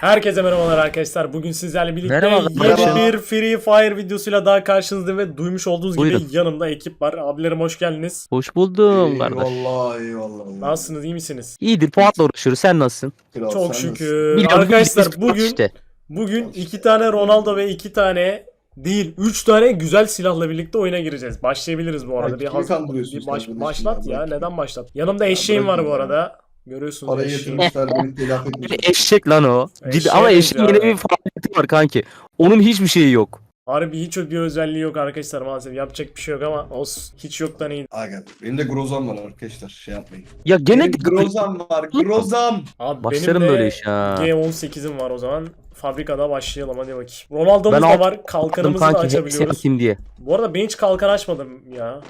Herkese merhabalar arkadaşlar. Bugün sizlerle birlikte Merhaba yeni arkadaşlar. bir Free Fire videosuyla daha karşınızdayım ve duymuş olduğunuz Buyurun. gibi yanımda ekip var. Abilerim hoş geldiniz. Hoş buldum kardeş. Eyvallah eyvallah. Nasılsınız iyi misiniz? İyidir Fuat'la uğraşıyoruz. Sen nasılsın? Kral, Çok sen şükür. Biliyorum, Arkadaşlar biz- bugün işte. bugün iki tane Ronaldo ve iki tane değil üç tane güzel silahla birlikte oyuna gireceğiz. Başlayabiliriz bu arada. Ya bir kimi hazır kandırıyorsunuz bir baş- kardeşim başlat ya, ya. bırak. Neden başlat? Yanımda eşeğim var bırakın bu ya. arada. Görüyorsunuz Parayı yatırmışlar beni telafi Bir etmişler. eşek lan o. Ciddi, Eşeğe ama eşeğin yeni abi. bir faaliyeti var kanki. Onun hiçbir şeyi yok. Harbi hiç bir özelliği yok arkadaşlar maalesef. Yapacak bir şey yok ama olsun. Hiç yoktan iyi. Aga benim de Grozan var arkadaşlar şey yapmayın. Ya gene Benim Grozan var Grozan. Abi Başlarım benim de böyle iş ha. G18'im var o zaman. Fabrikada başlayalım hadi bakayım. Ronaldo'muz Ben da alt- var. Kalkanımızı da kanki hepsi açabiliyoruz. atayım diye. Bu arada ben hiç kalkan açmadım ya.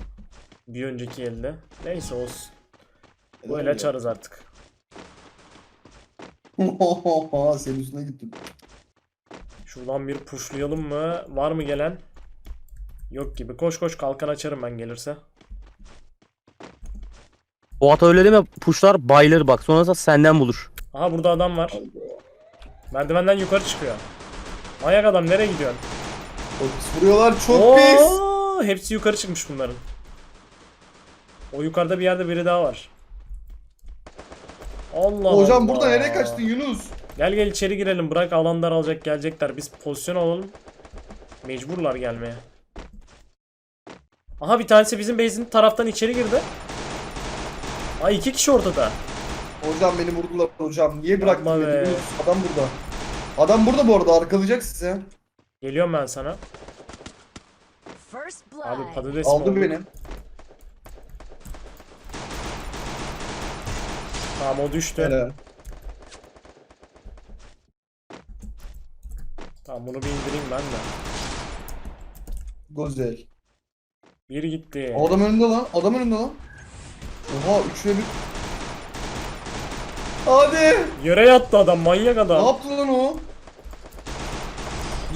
Bir önceki elde. Neyse olsun. Böyle açarız artık. Senin üstüne gittim. Şuradan bir pushlayalım mı? Var mı gelen? Yok gibi. Koş koş kalkan açarım ben gelirse. Fuat öyle deme puşlar bayılır bak. Sonrasında senden bulur. Aha burada adam var. Merdivenden yukarı çıkıyor. Manyak adam nereye gidiyorsun? Pis vuruyorlar çok pis. Oo, hepsi yukarı çıkmış bunların. O yukarıda bir yerde biri daha var. Allah Hocam Allah. burada nereye kaçtın Yunus? Gel gel içeri girelim. Bırak alanlar alacak gelecekler. Biz pozisyon alalım. Mecburlar gelmeye. Aha bir tanesi bizim base'in taraftan içeri girdi. Ay iki kişi ortada. Hocam beni vurdular hocam. Niye bıraktın Yapma beni be. Yunus? Adam burada. Adam burada bu arada arkalayacak size. Geliyorum ben sana. First blood. Abi patates mi Aldı beni. Tamam o düştü. Helal. Tamam bunu bir indireyim ben de. Güzel. Bir gitti. Adam önünde lan. Adam önünde lan. Oha 3'e 1. Hadi. Yere yattı adam manyak Ne adam. yaptı lan o?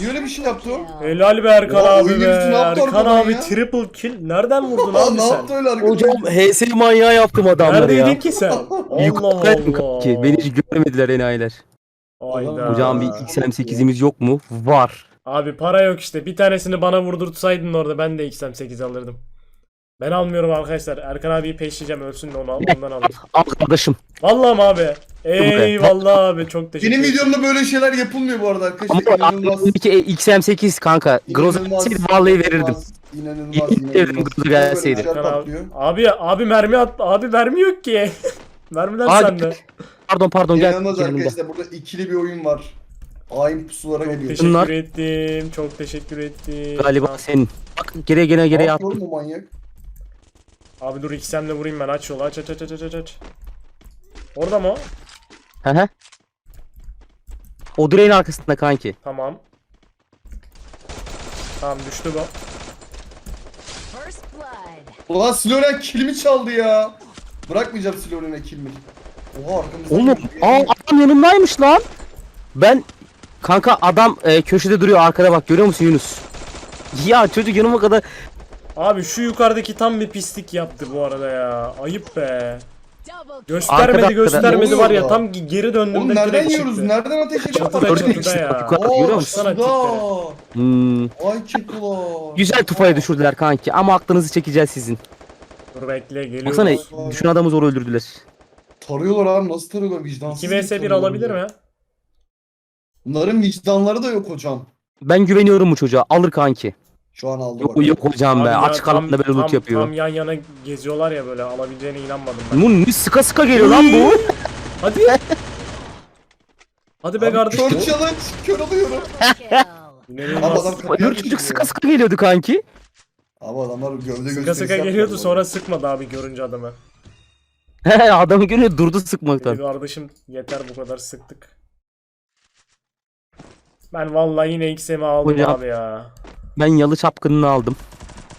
Niye öyle bir şey yaptı o? Helal be Erkan Ya, abi oyun be. herif ne yaptı Erkan arkadan abi ya? triple kill. Nereden vurdun Aa, abi ne sen? yaptı öyle arkadaş? Hocam HS manyağı yaptım adamları ya. Neredeydin ki sen? Allah Yukarıdaydım Allah. kanki. Beni hiç görmediler enayiler. Hayda. Hocam bir XM8'imiz yok mu? Var. Abi para yok işte. Bir tanesini bana vurdurtsaydın orada ben de XM8 alırdım. Ben almıyorum arkadaşlar. Erkan abiyi peşleyeceğim ölsün de onu al ondan alayım. Al kardeşim. Vallahi mi abi? Eyvallah abi çok teşekkür Benim ederim. videomda böyle şeyler yapılmıyor bu arada Ama arkadaşlar. İnanılmaz. adamdaki XM8 kanka. Groza İnanılmaz, gelseydi vallahi verirdim. inanılmaz. Groza gelseydi. Şeyler abi, patlıyor. abi abi mermi at abi mermi yok ki. Mermiler Abi, sende. Pardon pardon gel. İnanılmaz yanımda. arkadaşlar burada ikili bir oyun var. Hain pusulara Çok geliyor. teşekkür Bunlar- ettim. Çok teşekkür ettim. Galiba senin. Bak geriye gene Ne geriye yapıyor oğlum bu manyak? Abi dur XM'le vurayım ben aç yolu aç aç aç aç aç aç. Orada mı o? Hı. O direğin arkasında kanki. Tamam. Tamam düştü bu. First blood. Ulan Siloren kilimi çaldı ya. Bırakmayacağım Siloren'e kilimi. Oha arkamızdan Oğlum aa adam yanımdaymış lan. Ben kanka adam e, köşede duruyor arkada bak görüyor musun Yunus? Ya çocuk yanıma kadar Abi şu yukarıdaki tam bir pislik yaptı bu arada ya. Ayıp be. Göstermedi Arkada- göstermedi var ya tam geri döndüğümde Oğlum nereden direkt yiyoruz? çıktı. Nereden ateş ediyoruz? Çatıda Gördün çatıda işte, ya. yukarı- Oo, görüyor musun? Baksana hmm, Vay kekula. güzel tufaya düşürdüler kanki ama aklınızı çekeceğiz sizin. Dur bekle geliyoruz. Baksana Ay. düşün adamı zor öldürdüler. Tarıyorlar abi nasıl tarıyorlar vicdansız. 2 vs 1 tarıyorlar alabilir ya. mi? Bunların vicdanları da yok hocam. Ben güveniyorum bu çocuğa alır kanki. Şu an aldı Yok bak. yok hocam Abi be ya açık tam- alanda böyle loot tam- yapıyor. Tam yan yana geziyorlar ya böyle alabileceğine inanmadım ben. Bu ne sıka sıka geliyor lan bu. Hadi. Hadi be kardeşim. kör challenge. Kör alıyorum. Kill. Abi İnanılmaz. adam kapıya ya. sıka sıka geliyordu kanki. Abi adamlar gövde gösterisi Sıka sıka geliyordu sonra sıkmadı abi görünce adamı. He adamı görüyor durdu Dedi sıkmaktan. kardeşim yeter bu kadar sıktık. Ben vallahi yine XM'i aldım Hocam. abi ya. Ben yalı çapkınını aldım.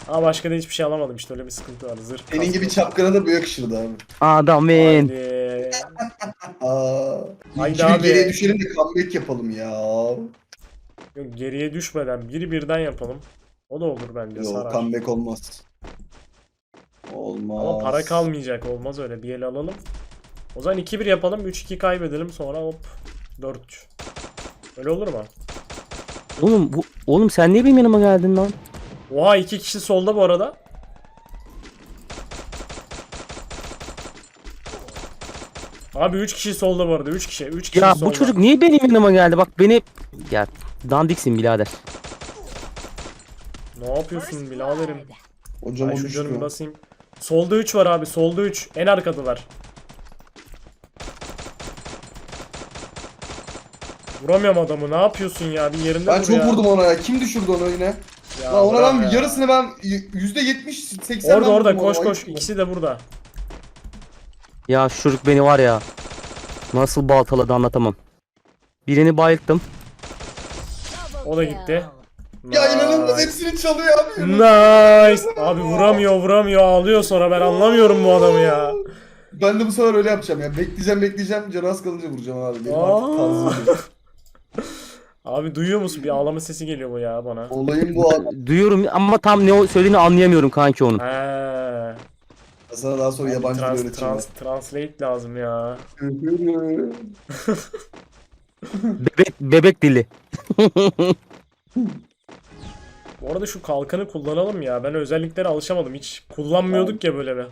Ama başka da hiçbir şey alamadım işte öyle bir sıkıntı var. Zırh. Senin gibi çapkına da bu yakışırdı abi. Adamın. Haydi. Aa. Haydi abi. geriye düşelim de comeback yapalım ya. Yok, geriye düşmeden biri birden yapalım. O da olur bence Yok sarar. comeback olmaz. Olmaz. Ama para kalmayacak olmaz öyle bir el alalım. O zaman 2-1 yapalım 3-2 kaybedelim sonra hop 4. Öyle olur mu? Oğlum bu oğlum sen niye benim yanıma geldin lan? Oha iki kişi solda bu arada. Abi 3 kişi solda bu arada 3 kişi 3 kişi Ya solda. bu çocuk niye benim yanıma geldi? Bak beni ya dandiksin birader. Ne yapıyorsun biraderim? Hocam Ay şu canımı basayım. Solda 3 var abi solda 3 en arkadalar. Vuramıyorum adamı ne yapıyorsun ya bir yerinde Ben dur çok ya. vurdum ona ya. Kim düşürdü onu yine? Ya Lan ona ben ya. yarısını ben y- yüzde yetmiş seksen Orada ben orada koş koş ikisi de burada. Ya şu çocuk beni var ya. Nasıl baltaladı anlatamam. Birini bayılttım. O da gitti. Ya inanılmaz Nice. hepsini çalıyor abi. Nice. Abi vuramıyor vuramıyor ağlıyor sonra ben anlamıyorum bu adamı ya. Ben de bu sefer öyle yapacağım ya. Bekleyeceğim bekleyeceğim. Canı az kalınca vuracağım abi. Benim Aa. artık tarzım. bu. Abi duyuyor musun? Bir ağlama sesi geliyor bu ya bana. Olayım bu abi. Duyuyorum ama tam ne o söylediğini anlayamıyorum kanki onun. He. Sana daha sonra yabancı dil Trans, öğreteceğim. trans, translate lazım ya. Bebek bebek dili. Bu arada şu kalkanı kullanalım ya. Ben özelliklere alışamadım. Hiç kullanmıyorduk ya böyle bir.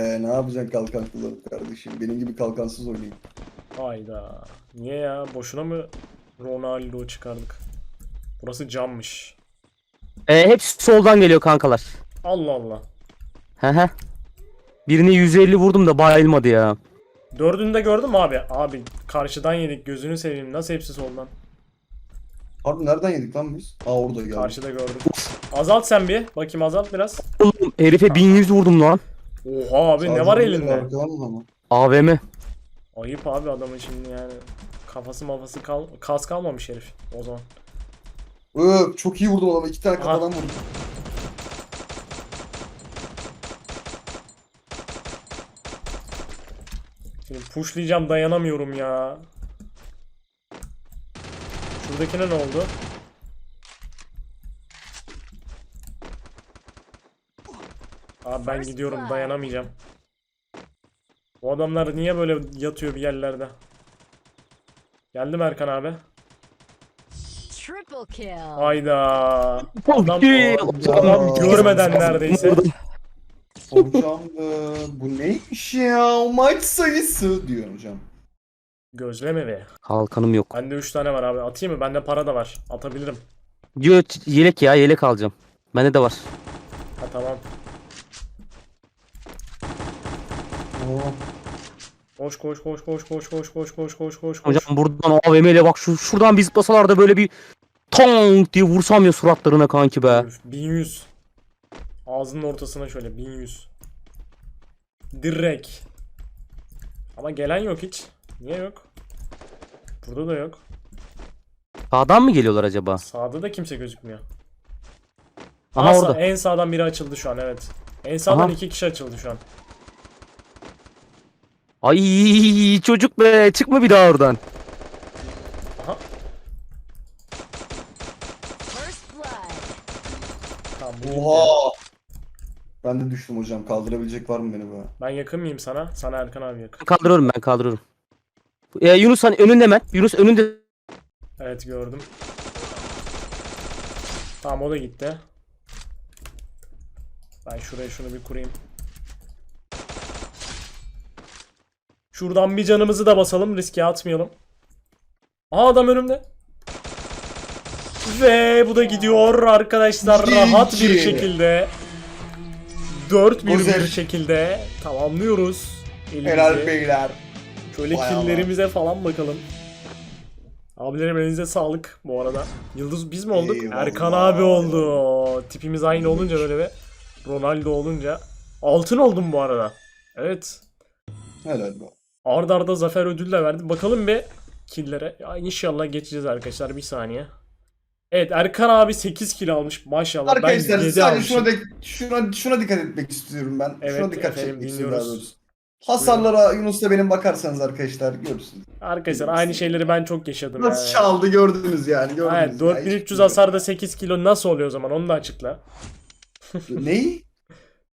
Ee, ne yapacaksın kalkan kullanıp kardeşim? Benim gibi kalkansız oynayayım. Hayda. Niye ya? Boşuna mı Ronaldo çıkardık? Burası cammış. E, hepsi soldan geliyor kankalar. Allah Allah. He he. Birini 150 vurdum da bayılmadı ya. Dördünü de gördün mü abi? Abi karşıdan yedik. Gözünü seveyim. Nasıl hepsi soldan? Harbi nereden yedik lan biz? Aa orada geldi. Karşıda gördüm. Azalt sen bir. Bakayım azalt biraz. Oğlum herife 1100 vurdum lan. Oha abi ne var elinde? AVM. Ayıp abi adamın şimdi yani. Kafası mafası kal kas kalmamış herif o zaman. Öp çok iyi vurdum adama. İki tane Aha. kafadan vurdum. Şimdi pushlayacağım dayanamıyorum ya. Şuradakine ne oldu? Abi ben gidiyorum dayanamayacağım. Bu adamlar niye böyle yatıyor bir yerlerde? Geldim Erkan abi. Triple kill. Hayda. Adam, adam görmeden neredeyse. Hocam e, bu neymiş ya? O maç sayısı diyor hocam. Gözleme be. Kalkanım yok. Bende 3 tane var abi. Atayım mı? Bende para da var. Atabilirim. Diyor yelek ya yelek alacağım. Bende de var. Ha tamam. Oo. Koş koş koş koş koş koş koş koş koş koş koş. Hocam buradan AVM ile bak şu şuradan bir zıplasalar da böyle bir tong diye vursam ya suratlarına kanki be. Üf, 1100. Ağzının ortasına şöyle 1100. Direkt. Ama gelen yok hiç. Niye yok? Burada da yok. Sağdan mı geliyorlar acaba? Sağda da kimse gözükmüyor. Aha sağ- orada. En sağdan biri açıldı şu an evet. En sağdan Aha. iki kişi açıldı şu an. Ay çocuk be çıkma bir daha oradan. Tamam bu gitti. Oha. Ben de düştüm hocam. Kaldırabilecek var mı beni böyle? Ben yakın mıyım sana? Sana Erkan abi yakın. Kaldırıyorum ben kaldırıyorum. Ee, Yunus hani önünde hemen. Yunus önünde. Evet gördüm. Tamam o da gitti. Ben şuraya şunu bir kurayım. Şuradan bir canımızı da basalım. Riske atmayalım. Aa adam önümde. Ve bu da gidiyor arkadaşlar rahat bir şekilde. 4 bir bir şekilde tamamlıyoruz. elimizi. Helal beyler. Şöyle Vay killlerimize falan bakalım. Abilerim elinize sağlık bu arada. Yıldız biz mi olduk? Eyvallah. Erkan abi oldu. Tipimiz aynı olunca böyle bir Ronaldo olunca. Altın oldum bu arada. Evet. Helal be. Ard arda zafer ödülü de verdi. Bakalım bir killere. Ya inşallah geçeceğiz arkadaşlar. Bir saniye. Evet Erkan abi 8 kill almış. Maşallah. Arkadaşlar ben 7 sadece almışım. şuna, de, şuna, şuna dikkat etmek istiyorum ben. Evet, şuna dikkat efendim, etmek istiyorum. Hasarlara Yunus'la benim bakarsanız arkadaşlar görürsünüz. Arkadaşlar aynı şeyleri ben çok yaşadım. Nasıl yani. çaldı gördünüz yani gördünüz. Ya, 4300 hiç hasarda 8 kilo nasıl oluyor o zaman onu da açıkla. Neyi?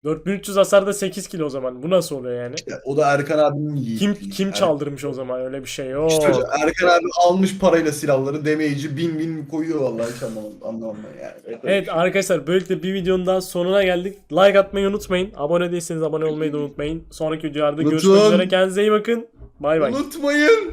4300 hasarda 8 kilo o zaman. Bu nasıl oluyor yani? Ya, o da Erkan abinin yiğitliği. Kim kim Er- çaldırmış o zaman öyle bir şey yok. İşte hocam, Erkan abi almış parayla silahları damage'i bin bin koyuyor vallahi hiç anlamam, anlamam yani. Evet, Evet arkadaşlar böylelikle bir videonun daha sonuna geldik. Like atmayı unutmayın. Abone değilseniz abone olmayı da unutmayın. Sonraki videolarda görüşmek Unutun. üzere. Kendinize iyi bakın. Bay bay. Unutmayın.